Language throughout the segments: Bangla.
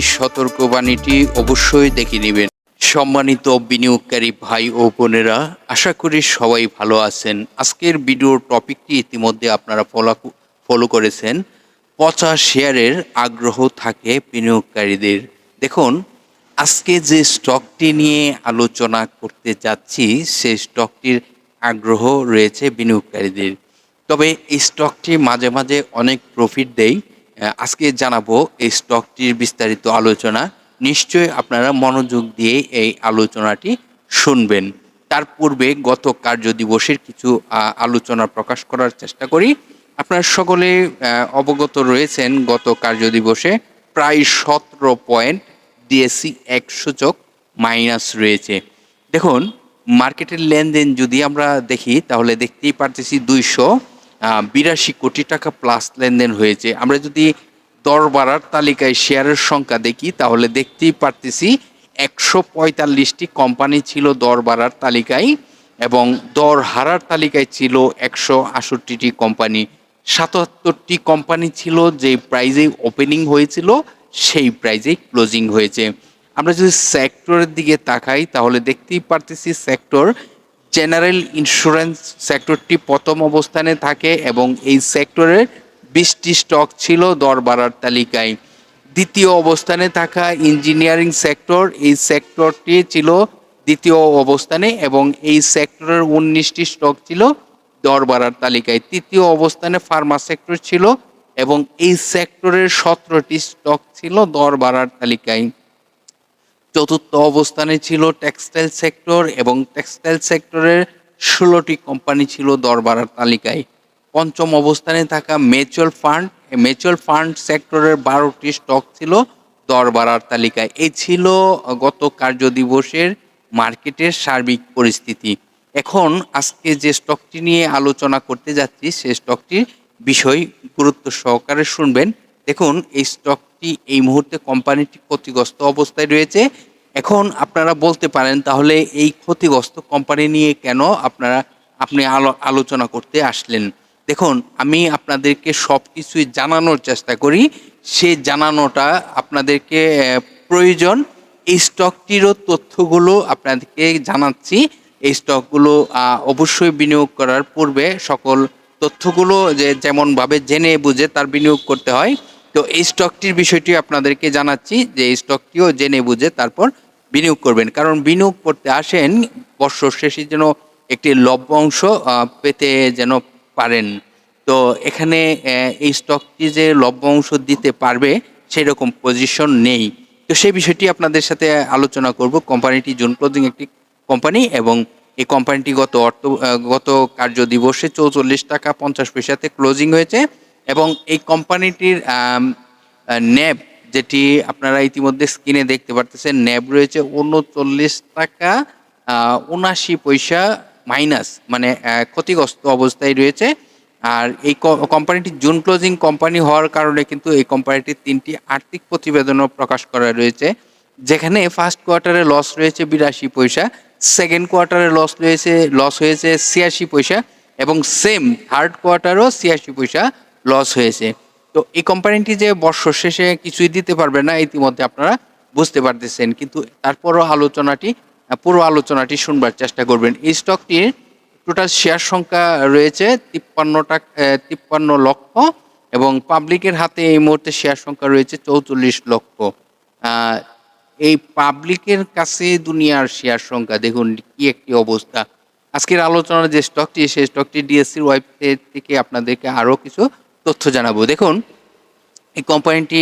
সতর্কবাণীটি অবশ্যই দেখে নেবেন। সম্মানিত বিনিয়োগকারী ভাই ও বোনেরা, আশা করি সবাই ভালো আছেন। আজকের ভিডিওর টপিকটি ইতিমধ্যে আপনারা ফলো ফলো করেছেন। পচা শেয়ারের আগ্রহ থাকে বিনিয়োগকারীদের। দেখুন, আজকে যে স্টকটি নিয়ে আলোচনা করতে যাচ্ছি সেই স্টকটির আগ্রহ রয়েছে বিনিয়োগকারীদের। তবে এই স্টকটি মাঝে মাঝে অনেক প্রফিট দেয়। আজকে জানাব এই স্টকটির বিস্তারিত আলোচনা। নিশ্চয়ই আপনারা মনোযোগ দিয়ে এই আলোচনাটি শুনবেন। তার পূর্বে গত কার্য দিবসের কিছু আলোচনা প্রকাশ করার চেষ্টা করি। আপনারা সকলে অবগত রয়েছেন গত কার্য দিবসে প্রায় সতেরো পয়েন্ট ডিএসসি এক সূচক মাইনাস রয়েছে। দেখুন, মার্কেটের লেনদেন যদি আমরা দেখি, তাহলে দেখতেই পারতেছি দুইশো বিরাশি কোটি টাকা প্লাস লেনদেন হয়েছে। আমরা যদি দর বাড়ার তালিকায় শেয়ারের সংখ্যা দেখি, তাহলে দেখতেই পারতেছি একশো পঁয়তাল্লিশটি কোম্পানি ছিল দর বাড়ার তালিকায় এবং দর হারার তালিকায় ছিল একশো আষট্টিটি কোম্পানি সাতাত্তরটি কোম্পানি ছিল যে প্রাইজে ওপেনিং হয়েছিল, সেই প্রাইজেই ক্লোজিং হয়েছে। আমরা যদি সেক্টরের দিকে তাকাই, তাহলে দেখতেই পারতেছি সেক্টর জেনারেল ইন্স্যুরেন্স সেক্টরটি প্রথম অবস্থানে থাকে এবং এই সেক্টরের বিশটি স্টক ছিল দর বাড়ার তালিকায়। দ্বিতীয় অবস্থানে থাকা ইঞ্জিনিয়ারিং সেক্টর এই সেক্টরটি ছিল দ্বিতীয় অবস্থানে এবং এই সেক্টরের উনিশটি স্টক ছিল দর বাড়ার তালিকায়। তৃতীয় অবস্থানে ফার্মা সেক্টর ছিল এবং এই সেক্টরের সতেরোটি স্টক ছিল দর বাড়ার তালিকায়। চতুর্থ অবস্থানে ছিল টেক্সটাইল সেক্টর এবং টেক্সটাইল সেক্টরের ষোলোটি কোম্পানি ছিল দর বাড়ার তালিকায়। পঞ্চম অবস্থানে থাকা মিউচুয়াল ফান্ড মিউচুয়াল ফান্ড সেক্টরের বারোটি স্টক ছিল দর বাড়ার তালিকায়। এই ছিল গত কার্য দিবসের মার্কেটের সার্বিক পরিস্থিতি। এখন আজকে যে স্টকটি নিয়ে আলোচনা করতে যাচ্ছি সেই স্টকটির বিষয় গুরুত্ব সহকারে শুনবেন। দেখুন, এই স্টকটি এই মুহূর্তে কোম্পানিটি ক্ষতিগ্রস্ত অবস্থায় রয়েছে। এখন আপনারা বলতে পারেন, তাহলে এই ক্ষতিগ্রস্ত কোম্পানি নিয়ে কেন আপনারা, আপনি আলো, আলোচনা করতে আসলেন? দেখুন, আমি আপনাদেরকে সব কিছুই জানানোর চেষ্টা করি। সে জানানোটা আপনাদেরকে প্রয়োজন। এই স্টকটিরও তথ্যগুলো আপনাদেরকে জানাচ্ছি। এই স্টকগুলো অবশ্যই বিনিয়োগ করার পূর্বে সকল তথ্যগুলো যে যেমনভাবে জেনে বুঝে তার বিনিয়োগ করতে হয়। তো এই স্টকটির বিষয়টি আপনাদেরকে জানাচ্ছি যে এই স্টকটিও জেনে বুঝে তারপর বিনিয়োগ করবেন। কারণ বিনিয়োগ করতে আসেন বর্ষ শেষে যেন একটি লভ্যাংশ আহ, পেতে যেন পারেন। তো এখানে এই স্টকটি যে লভ্যাংশ দিতে পারবে সেই রকম পজিশন নেই। তো সেই বিষয়টি আপনাদের সাথে আলোচনা করব। কোম্পানিটি জুন ক্লোজিং একটি কোম্পানি এবং এই কোম্পানিটি গত অর্থ গত কার্য দিবসে চৌচল্লিশ টাকা পঞ্চাশ পয়সাতে ক্লোজিং হয়েছে। এবং এই কোম্পানিটির ন্যাব যেটি আপনারা ইতিমধ্যে স্ক্রিনে দেখতে পারতেছেন, ন্যাব রয়েছে উনচল্লিশ টাকা উনাশি পয়সা মাইনাস মানে ক্ষতিগ্রস্ত অবস্থায় রয়েছে। আর এই কোম্পানিটি জুন ক্লোজিং কোম্পানি হওয়ার কারণে কিন্তু এই কোম্পানিটির তিনটি আর্থিক প্রতিবেদনও প্রকাশ করা রয়েছে, যেখানে ফার্স্ট কোয়ার্টারে লস রয়েছে বিরাশি পয়সা, সেকেন্ড কোয়ার্টারে লস রয়েছে, লস হয়েছে ছিয়াশি পয়সা এবং সেম থার্ড কোয়ার্টারও ছিয়াশি পয়সা। লস হয়েছে। তো এই কোম্পানিটি যে বর্ষ শেষে কিছুই দিতে পারবে না, ইতিমধ্যে আপনারা বুঝতে পারতেছেন। কিন্তু তারপরও আলোচনাটি, পুরো আলোচনাটি শুনবার চেষ্টা করবেন। এই স্টকটির টোটাল শেয়ার সংখ্যা রয়েছে তিপ্পান্ন টাকা তিপ্পান্ন লক্ষ এবং পাবলিকের হাতে এই মুহূর্তে শেয়ার সংখ্যা রয়েছে চৌচল্লিশ লক্ষ। এই পাবলিকের কাছে দুনিয়ার শেয়ার সংখ্যা, দেখুন কি একটি অবস্থা। আজকের আলোচনার যে স্টকটি সেই স্টকটি ডিএসসির ওয়েবসাইট থেকে আপনাদেরকে আরও কিছু তথ্য জানাব। দেখুন, এই কোম্পানিটি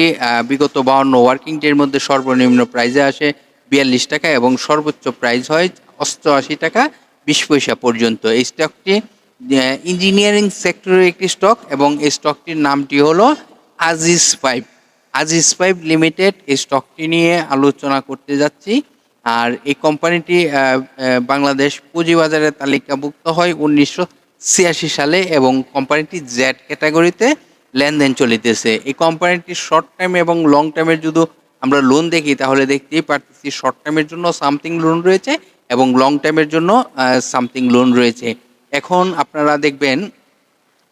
বিগত বাহান্ন ওয়ার্কিং ডের মধ্যে সর্বনিম্ন প্রাইজে আসে বিয়াল্লিশ টাকা এবং সর্বোচ্চ প্রাইস হয় অষ্টআশি টাকা বিশ পয়সা পর্যন্ত। এই স্টকটি ইঞ্জিনিয়ারিং সেক্টরের একটি স্টক এবং এই স্টকটির নামটি হলো Aziz five Aziz five limited এই স্টকটি নিয়ে আলোচনা করতে যাচ্ছি। আর এই কোম্পানিটি বাংলাদেশ পুঁজিবাজারে তালিকাভুক্ত হয় উনিশশো ছিয়াশি সালে এবং কোম্পানিটি জেড ক্যাটাগরিতে লেনদেন চলিতেছে। এই কোম্পানিটির শর্ট টাইম এবং লং টাইমের যদি আমরা লোন দেখি, তাহলে দেখতেই পারতেছি শর্ট টাইমের জন্য সামথিং লোন রয়েছে এবং লং টাইমের জন্য সামথিং লোন রয়েছে। এখন আপনারা দেখবেন,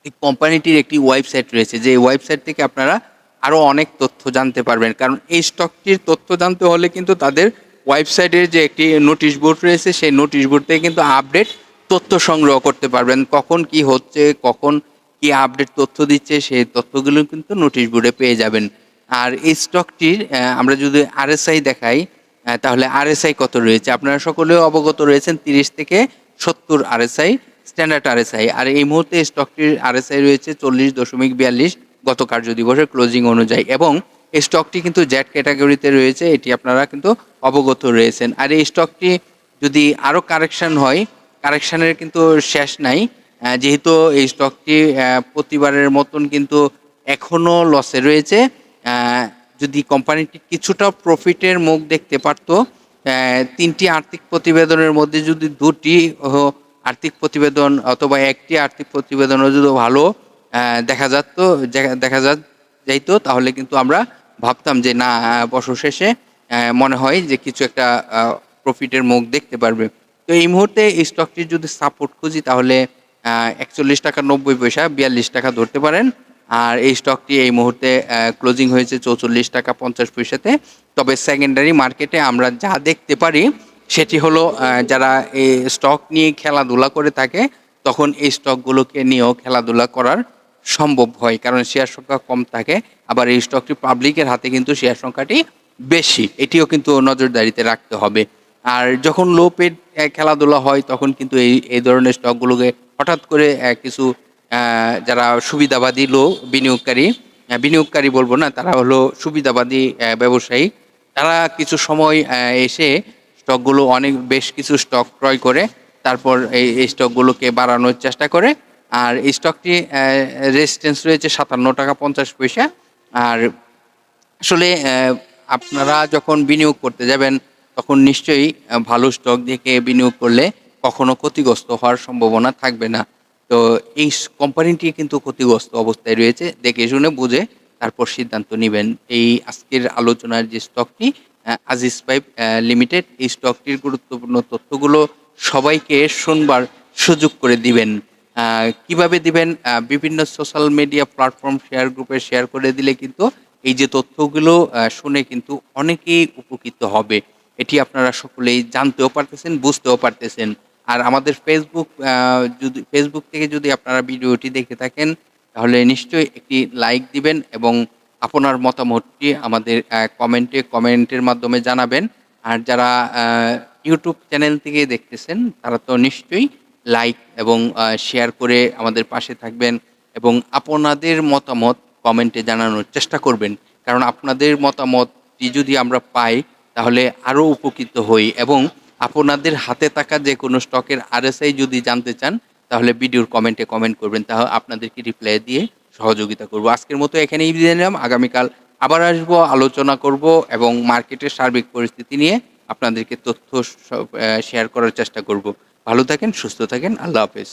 এই কোম্পানিটির একটি ওয়েবসাইট রয়েছে, যে ওয়েবসাইট থেকে আপনারা আরও অনেক তথ্য জানতে পারবেন। কারণ এই স্টকটির তথ্য জানতে হলে কিন্তু তাদের ওয়েবসাইটের যে একটি নোটিশ বোর্ড রয়েছে, সেই নোটিশ বোর্ড থেকে কিন্তু আপডেট তথ্য সংগ্রহ করতে পারবেন। কখন কি হচ্ছে, কখন কি আপডেট তথ্য দিচ্ছে, সেই তথ্যগুলো কিন্তু নোটিশ বোর্ডে পেয়ে যাবেন। আর এই স্টকটির আমরা যদি আরএসআই দেখাই তাহলে আরএসআই কত রয়েছে? আপনারা সকলেও অবগত রয়েছেন তিরিশ থেকে সত্তর আরএসআই স্ট্যান্ডার্ড আরএসআই আর এই মুহূর্তে স্টকটির আরএসআই রয়েছে চল্লিশ দশমিক বিয়াল্লিশ গত কার্য দিবসের ক্লোজিং অনুযায়ী। এবং এই স্টকটি কিন্তু জ্যাট ক্যাটাগরিতে রয়েছে, এটি আপনারা কিন্তু অবগত রয়েছেন। আর এই স্টকটি যদি আরও কারেকশন হয় কারেকশনের কিন্তু শেষ নাই। যেহেতু এই স্টকটি প্রতিবারের মতন কিন্তু এখনও লসে রয়েছে। যদি কোম্পানিটি কিছুটা প্রফিটের মুখ দেখতে পারতো তিনটি আর্থিক প্রতিবেদনের মধ্যে যদি দুটি আর্থিক প্রতিবেদন অথবা একটি আর্থিক প্রতিবেদনও যদি ভালো দেখা যাত, দেখা- দেখা যা, যাইতো, তাহলে কিন্তু আমরা ভাবতাম যে না বছর শেষে মনে হয় যে কিছু একটা প্রফিটের মুখ দেখতে পারবে। তো এই মুহূর্তে এই স্টকটির যদি সাপোর্ট খুঁজি, তাহলে একচল্লিশ টাকা নব্বই পয়সা, বিয়াল্লিশ টাকা ধরতে পারেন। আর এই স্টকটি এই মুহূর্তে ক্লোজিং হয়েছে চৌচল্লিশ টাকা পঞ্চাশ পয়সাতে। তবে সেকেন্ডারি মার্কেটে আমরা যা দেখতে পারি, সেটি হলো যারা এই স্টক নিয়ে খেলাধুলা করে থাকে, তখন এই স্টকগুলোকে নিয়েও খেলাধুলা করার সম্ভব হয়, কারণ শেয়ার সংখ্যা কম থাকে। আবার এই স্টকটি পাবলিকের হাতে কিন্তু শেয়ার সংখ্যাটি বেশি। এটিও কিন্তু নজরদারিতে রাখতে হবে। আর যখন লো পেড খেলাধুলা হয়, তখন কিন্তু এই এই ধরনের স্টকগুলোকে হঠাৎ করে কিছু যারা সুবিধাবাদী লো বিনিয়োগকারী বিনিয়োগকারী বলব না, তারা হলো সুবিধাবাদী ব্যবসায়ী, তারা কিছু সময় এসে স্টকগুলো অনেক, বেশ কিছু স্টক ক্রয় করে, তারপর এই স্টকগুলোকে বাড়ানোর চেষ্টা করে, আর এই স্টকটি রেজিস্ট্যান্স রয়েছে সাতান্ন টাকা পঞ্চাশ পয়সা, আর আসলে আপনারা যখন বিনিয়োগ করতে যাবেন তখন নিশ্চয়ই ভালো স্টক দেখে বিনিয়োগ করলে কখনো ক্ষতিগ্রস্ত হওয়ার সম্ভাবনা থাকবে না। তো এই কোম্পানিটি কিন্তু ক্ষতিগ্রস্ত অবস্থায় রয়েছে। দেখে শুনে বুঝে তারপর সিদ্ধান্ত নেবেন। এই আজকের আলোচনার যে স্টকটি আজিজ পাইপ লিমিটেড এই স্টকটির গুরুত্বপূর্ণ তথ্যগুলো সবাইকে শুনবার সুযোগ করে দিবেন। কীভাবে দিবেন? বিভিন্ন সোশ্যাল মিডিয়া প্ল্যাটফর্ম শেয়ার গ্রুপে শেয়ার করে দিলে কিন্তু এই যে তথ্যগুলো শুনে কিন্তু অনেকেই উপকৃত হবে। এটি আপনারা সকলেই জানতেও পারতেছেন, বুঝতেও পারতেছেন। আর আমাদের ফেসবুক যদি ফেসবুক থেকে যদি আপনারা ভিডিওটি দেখে থাকেন, তাহলে নিশ্চয়ই একটি লাইক দিবেন এবং আপনার মতামতটি আমাদের কমেন্টে কমেন্টের মাধ্যমে জানাবেন। আর যারা ইউটিউব চ্যানেল থেকে দেখতেছেন, তারা তো নিশ্চয়ই লাইক এবং শেয়ার করে আমাদের পাশে থাকবেন এবং আপনাদের মতামত কমেন্টে জানানোর চেষ্টা করবেন। কারণ আপনাদের মতামতটি যদি আমরা পাই তাহলে আরও উপকৃত হই এবং আপনাদের হাতে থাকা যে কোনো স্টকের আরএসআই যদি জানতে চান, তাহলে ভিডিওর কমেন্টে কমেন্ট করবেন, তাহলে আপনাদেরকে রিপ্লাই দিয়ে সহযোগিতা করব। আজকের মতো এখানেই বিদায় নিলাম। আগামীকাল আবার আসব, আলোচনা করব এবং মার্কেটের সার্বিক পরিস্থিতি নিয়ে আপনাদেরকে তথ্য শেয়ার করার চেষ্টা করব। ভালো থাকেন, সুস্থ থাকেন, আল্লাহ হাফেজ।